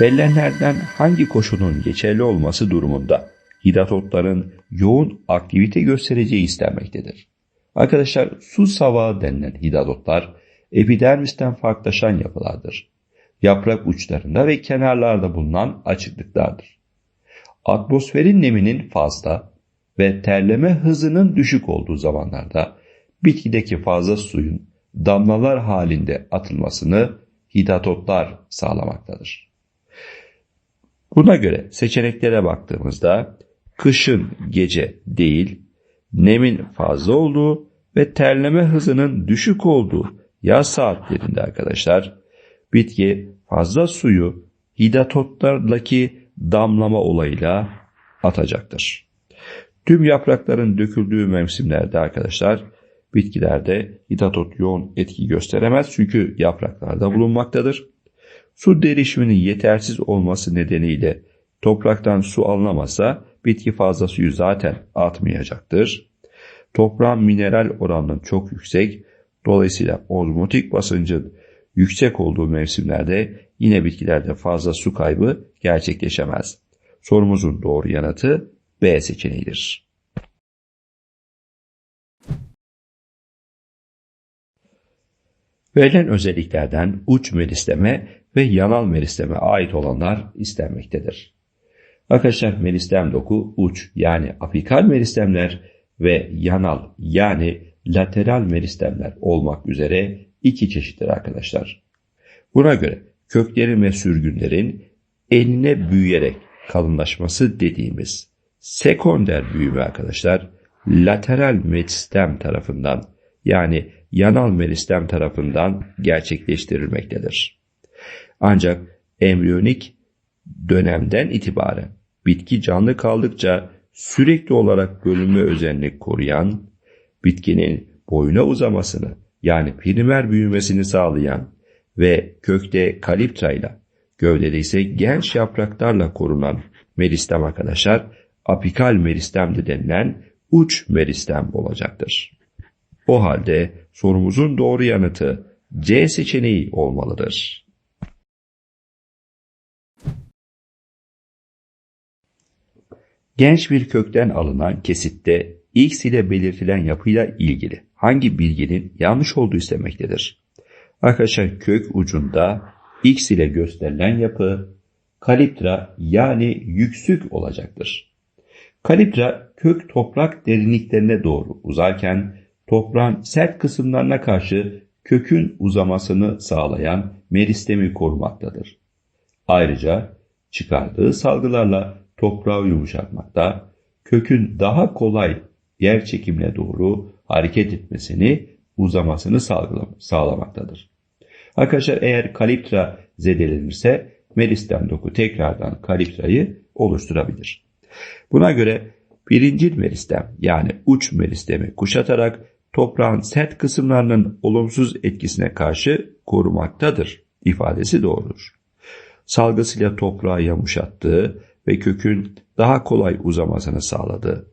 Verilenlerden hangi koşulun geçerli olması durumunda hidatotların yoğun aktivite göstereceği istenmektedir. Arkadaşlar su savağı denilen hidatotlar epidermisten farklılaşan yapılardır. Yaprak uçlarında ve kenarlarda bulunan açıklıklardır. Atmosferin neminin fazla ve terleme hızının düşük olduğu zamanlarda bitkideki fazla suyun damlalar halinde atılmasını hidatotlar sağlamaktadır. Buna göre seçeneklere baktığımızda kışın gece değil, nemin fazla olduğu ve terleme hızının düşük olduğu yaz saatlerinde arkadaşlar bitki fazla suyu hidatotlardaki damlama olayıyla atacaktır. Tüm yaprakların döküldüğü mevsimlerde arkadaşlar bitkilerde hidatot yoğun etki gösteremez çünkü yapraklarda bulunmaktadır. Su derişiminin yetersiz olması nedeniyle topraktan su alınamazsa bitki fazla suyu zaten atmayacaktır. Toprağın mineral oranının çok yüksek, dolayısıyla ozmotik basıncın yüksek olduğu mevsimlerde yine bitkilerde fazla su kaybı gerçekleşemez. Sorumuzun doğru yanıtı B seçeneğidir. Verilen özelliklerden uç meristeme ve yanal meristeme ait olanlar istenmektedir. Arkadaşlar meristem doku uç yani apikal meristemler ve yanal yani lateral meristemler olmak üzere iki çeşittir arkadaşlar. Buna göre köklerin ve sürgünlerin eline büyüyerek kalınlaşması dediğimiz sekonder büyüme arkadaşlar lateral meristem tarafından yani yanal meristem tarafından gerçekleştirilmektedir. Ancak embriyonik dönemden itibaren bitki canlı kaldıkça sürekli olarak bölünme özelliğini koruyan, bitkinin boyuna uzamasını yani primer büyümesini sağlayan ve kökte kaliptra ile gövdede ise genç yapraklarla korunan meristem arkadaşlar apikal meristem de denilen uç meristem olacaktır. O halde sorumuzun doğru yanıtı C seçeneği olmalıdır. Genç bir kökten alınan kesitte X ile belirtilen yapıyla ilgili hangi bilginin yanlış olduğu istemektedir. Arkadaşlar kök ucunda X ile gösterilen yapı kaliptra yani yüksük olacaktır. Kaliptra kök toprak derinliklerine doğru uzarken toprağın sert kısımlarına karşı kökün uzamasını sağlayan meristemi korumaktadır. Ayrıca çıkardığı salgılarla toprağı yumuşatmakta, kökün daha kolay yer çekimine doğru hareket etmesini, uzamasını sağlamaktadır. Arkadaşlar eğer kaliptra zedelenirse meristem doku tekrardan kaliptrayı oluşturabilir. Buna göre birincil meristem yani uç meristemi kuşatarak toprağın sert kısımlarının olumsuz etkisine karşı korumaktadır ifadesi doğrudur. Salgısıyla toprağı yumuşattığı ve kökün daha kolay uzamasını sağladı.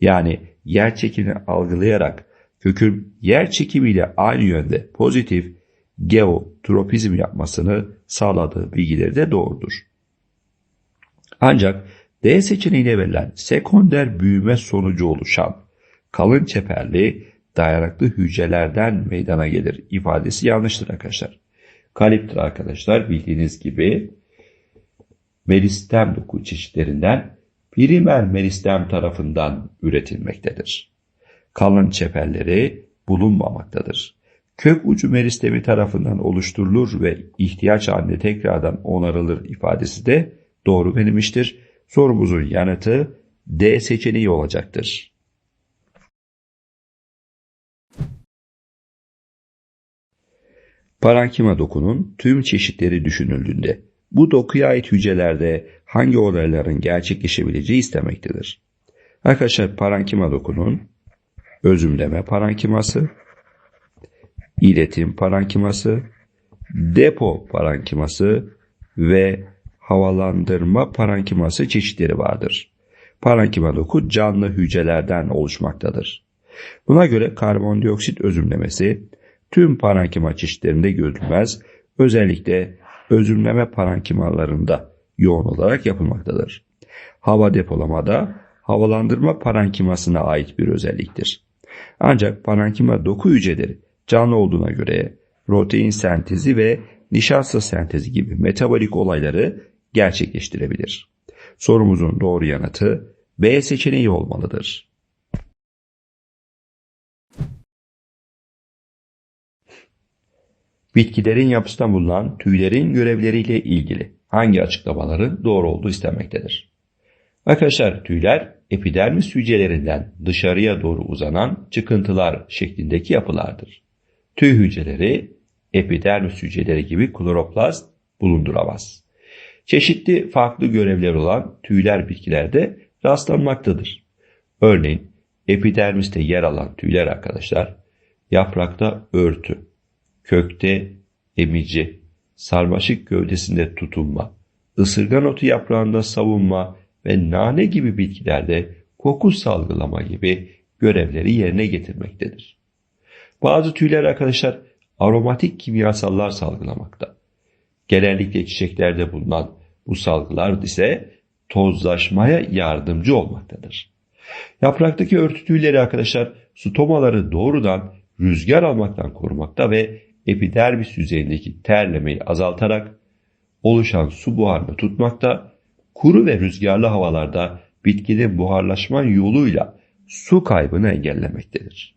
Yani yer çekimini algılayarak kökün yer çekimiyle aynı yönde pozitif geotropizm yapmasını sağladığı bilgileri de doğrudur. Ancak D seçeneğine verilen sekonder büyüme sonucu oluşan kalın çeperli dayanıklı hücrelerden meydana gelir ifadesi yanlıştır arkadaşlar. Kaliptra arkadaşlar bildiğiniz gibi meristem doku çeşitlerinden primer meristem tarafından üretilmektedir. Kalın çeperleri bulunmamaktadır. Kök ucu meristemi tarafından oluşturulur ve ihtiyaç halinde tekrardan onarılır ifadesi de doğru verilmiştir. Sorumuzun yanıtı D seçeneği olacaktır. Parankima dokunun tüm çeşitleri düşünüldüğünde bu dokuya ait hücrelerde hangi olayların gerçekleşebileceği istemektedir. Arkadaşlar parankima dokunun özümleme parankiması, iletim parankiması, depo parankiması ve havalandırma parankiması çeşitleri vardır. Parankima doku canlı hücrelerden oluşmaktadır. Buna göre karbondioksit özümlemesi tüm parankima çeşitlerinde görülmez. Özellikle özümleme parenkimalarında yoğun olarak yapılmaktadır. Hava depolamada havalandırma parenkimasına ait bir özelliktir. Ancak parenkima doku hücreleri canlı olduğuna göre protein sentezi ve nişasta sentezi gibi metabolik olayları gerçekleştirebilir. Sorumuzun doğru yanıtı B seçeneği olmalıdır. Bitkilerin yapısında bulunan tüylerin görevleriyle ilgili hangi açıklamaların doğru olduğu istenmektedir? Arkadaşlar tüyler epidermis hücrelerinden dışarıya doğru uzanan çıkıntılar şeklindeki yapılardır. Tüy hücreleri epidermis hücreleri gibi kloroplast bulunduramaz. Çeşitli farklı görevler olan tüyler bitkilerde rastlanmaktadır. Örneğin epidermiste yer alan tüyler arkadaşlar yaprakta örtü, kökte emici, sarmaşık gövdesinde tutunma, ısırgan otu yaprağında savunma ve nane gibi bitkilerde koku salgılama gibi görevleri yerine getirmektedir. Bazı tüyler arkadaşlar aromatik kimyasallar salgılamakta. Genellikle çiçeklerde bulunan bu salgılar ise tozlaşmaya yardımcı olmaktadır. Yapraktaki örtü tüyleri arkadaşlar stomaları doğrudan rüzgar almaktan korumakta ve epidermis yüzeyindeki terlemeyi azaltarak oluşan su buharını tutmakta, kuru ve rüzgarlı havalarda bitkinin buharlaşma yoluyla su kaybını engellemektedir.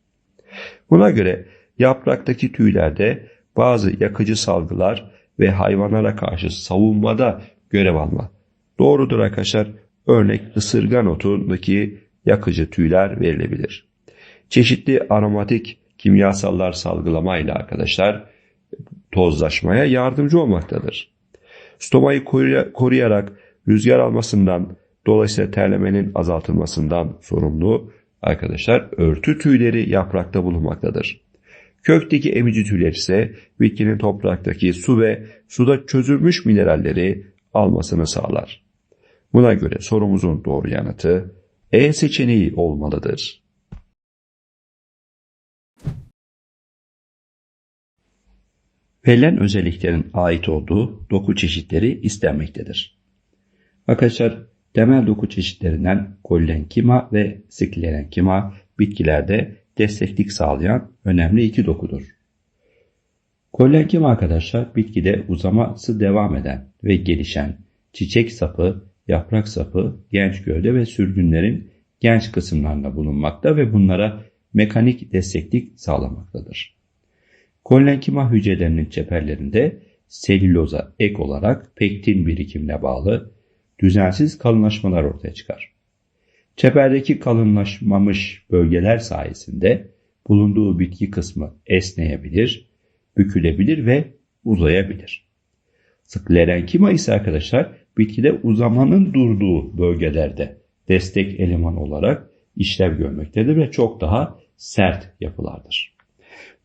Buna göre yapraktaki tüylerde bazı yakıcı salgılar ve hayvanlara karşı savunmada görev alma. Doğrudur arkadaşlar. Örnek ısırgan otundaki yakıcı tüyler verilebilir. Çeşitli aromatik kimyasallar salgılamayla arkadaşlar tozlaşmaya yardımcı olmaktadır. Stomayı koruyarak rüzgar almasından dolayısıyla terlemenin azaltılmasından sorumlu arkadaşlar örtü tüyleri yaprakta bulunmaktadır. Kökteki emici tüyler ise bitkinin topraktaki su ve suda çözülmüş mineralleri almasını sağlar. Buna göre sorumuzun doğru yanıtı E seçeneği olmalıdır. Verilen özelliklerin ait olduğu doku çeşitleri istenmektedir. Arkadaşlar temel doku çeşitlerinden kollenkima ve sklerenkima bitkilerde desteklik sağlayan önemli iki dokudur. Kollenkima arkadaşlar bitkide uzaması devam eden ve gelişen çiçek sapı, yaprak sapı, genç gövde ve sürgünlerin genç kısımlarında bulunmakta ve bunlara mekanik desteklik sağlamaktadır. Kollenkima hücrelerinin çeperlerinde selüloza ek olarak pektin birikimine bağlı düzensiz kalınlaşmalar ortaya çıkar. Çeperdeki kalınlaşmamış bölgeler sayesinde bulunduğu bitki kısmı esneyebilir, bükülebilir ve uzayabilir. Sklerenkima ise arkadaşlar bitkide uzamanın durduğu bölgelerde destek eleman olarak işlev görmektedir ve çok daha sert yapılardır.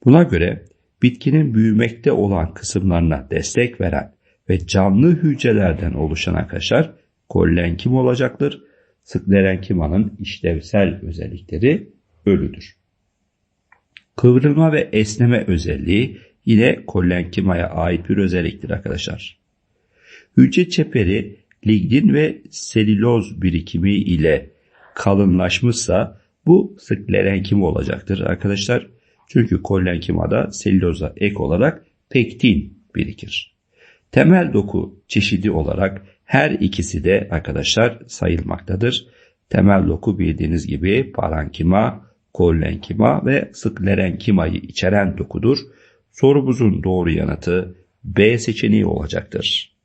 Buna göre bitkinin büyümekte olan kısımlarına destek veren ve canlı hücrelerden oluşan arkadaşlar kollenkim olacaktır. Sklerenkima'nın işlevsel özellikleri ölüdür. Kıvrılma ve esneme özelliği yine kollenkimaya ait bir özelliktir arkadaşlar. Hücre çeperi lignin ve selüloz birikimi ile kalınlaşmışsa bu sklerenkim olacaktır arkadaşlar. Çünkü kollenkimada selüloza ek olarak pektin birikir. Temel doku çeşidi olarak her ikisi de arkadaşlar sayılmaktadır. Temel doku bildiğiniz gibi parankima, kollenkima ve sklerenkimayı içeren dokudur. Sorumuzun doğru yanıtı B seçeneği olacaktır.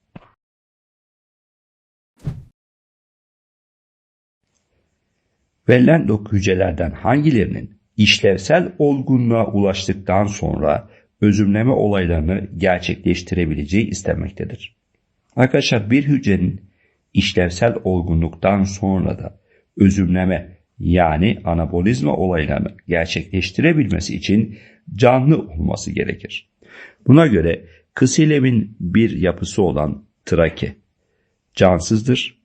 Verilen doku hücrelerden hangilerinin işlevsel olgunluğa ulaştıktan sonra özümleme olaylarını gerçekleştirebileceği istenmektedir. Arkadaşlar bir hücrenin işlevsel olgunluktan sonra da özümleme yani anabolizma olaylarını gerçekleştirebilmesi için canlı olması gerekir. Buna göre kısilemin bir yapısı olan trake cansızdır.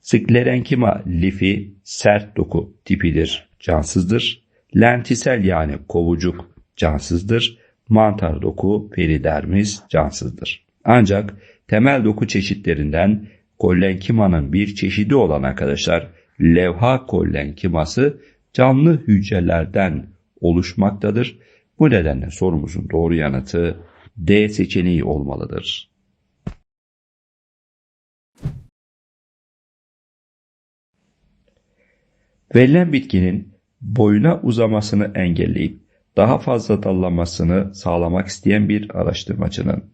Sklerenkima lifi sert doku tipidir, cansızdır. Lentisel yani kovucuk cansızdır. Mantar doku peridermis cansızdır. Ancak temel doku çeşitlerinden kollenkimanın bir çeşidi olan arkadaşlar levha kollenkiması canlı hücrelerden oluşmaktadır. Bu nedenle sorumuzun doğru yanıtı D seçeneği olmalıdır. Verilen bitkinin boyuna uzamasını engelleyip daha fazla dallanmasını sağlamak isteyen bir araştırmacının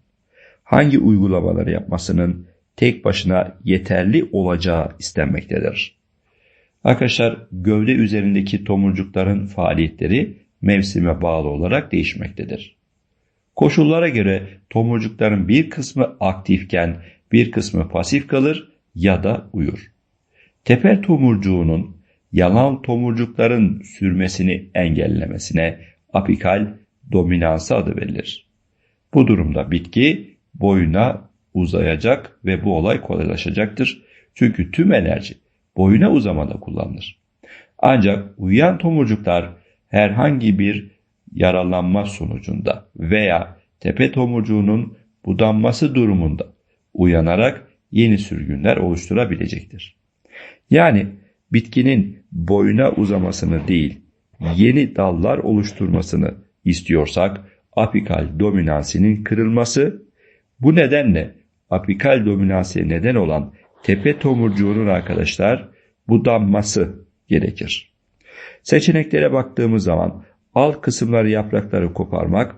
hangi uygulamaları yapmasının tek başına yeterli olacağı istenmektedir. Arkadaşlar gövde üzerindeki tomurcukların faaliyetleri mevsime bağlı olarak değişmektedir. Koşullara göre tomurcukların bir kısmı aktifken bir kısmı pasif kalır ya da uyur. Tepe tomurcuğunun yalan tomurcukların sürmesini engellemesine apikal dominansı adı verilir. Bu durumda bitki boyuna uzayacak ve bu olay kolaylaşacaktır. Çünkü tüm enerji boyuna uzamada kullanılır. Ancak uyuyan tomurcuklar herhangi bir yaralanma sonucunda veya tepe tomurcuğunun budanması durumunda uyanarak yeni sürgünler oluşturabilecektir. Yani bitkinin boyuna uzamasını değil, yeni dallar oluşturmasını istiyorsak apikal dominansinin kırılması, bu nedenle apikal dominansiye neden olan tepe tomurcuğunun arkadaşlar budanması gerekir. Seçeneklere baktığımız zaman alt kısımları yaprakları koparmak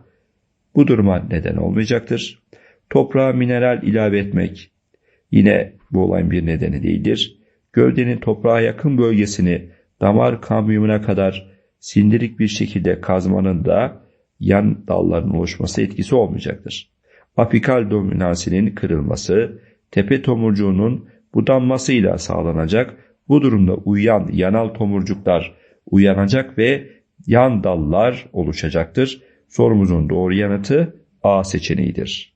bu duruma neden olmayacaktır. Toprağa mineral ilave etmek yine bu olayın bir nedeni değildir. Gövdenin toprağa yakın bölgesini damar kamyumuna kadar sindirik bir şekilde kazmanın da yan dalların oluşması etkisi olmayacaktır. Apikal dominansinin kırılması, tepe tomurcuğunun budanmasıyla sağlanacak. Bu durumda uyuyan yanal tomurcuklar uyanacak ve yan dallar oluşacaktır. Sorumuzun doğru yanıtı A seçeneğidir.